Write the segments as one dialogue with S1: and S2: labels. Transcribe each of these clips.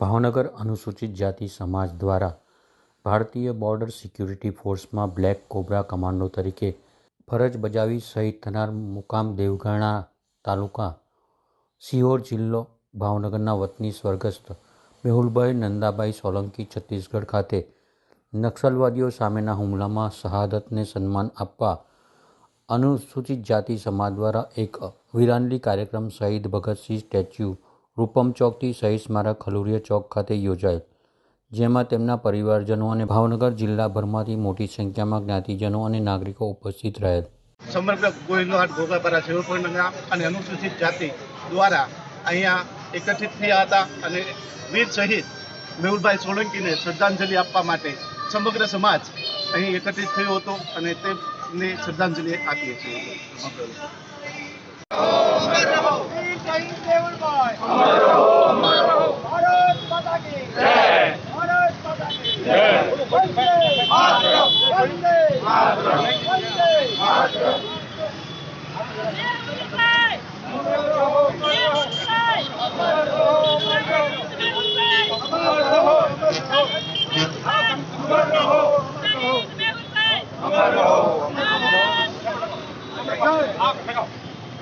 S1: ભાવનગર અનુસૂચિત જાતિ સમાજ દ્વારા ભારતીય બોર્ડર સિક્યુરિટી ફોર્સમાં બ્લેક કોબ્રા કમાન્ડો તરીકે ફરજ બજાવી શહીદ થનાર મુકામ દેવગણા તાલુકા, સિહોર જિલ્લો, ભાવનગરના વતની સ્વર્ગસ્થ મેહુલભાઈ નંદાભાઈ સોલંકી, છત્તીસગઢ ખાતે નક્સલવાદીઓ સામેના હુમલામાં શહાદતને સન્માન આપવા અનુસૂચિત જાતિ સમાજ દ્વારા એક વિરાનલી કાર્યક્રમ શહીદ ભગતસિંહ સ્ટેચ્યુ રૂપમ ચોકથી શહીદ સ્મારક ખલુરિયા ચોક ખાતે યોજાયેલ જેમાં તેમના પરિવારજનો અને ભાવનગર જિલ્લાભરમાંથી મોટી સંખ્યામાં જ્ઞાતિજનો અને નાગરિકો ઉપસ્થિત રહેલ
S2: સમગ્ર ગોહિલવાડ ભોગાપરા સેવકોના અને અનુસૂચિત જાતિ દ્વારા અહીંયા એકત્રિત થયા હતા અને વીર શહીદ મેહુલભાઈ સોલંકીને શ્રદ્ધાંજલિ આપવા માટે સમગ્ર સમાજ અહીં એકત્રિત થયો હતો અને તેમને શ્રદ્ધાંજલિ આપીએ છીએ.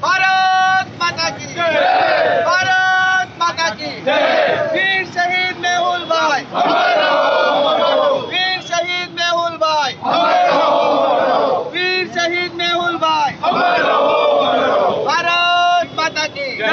S3: भारत माता की जय મેહુલભાઈ ભારત માતા કી જય.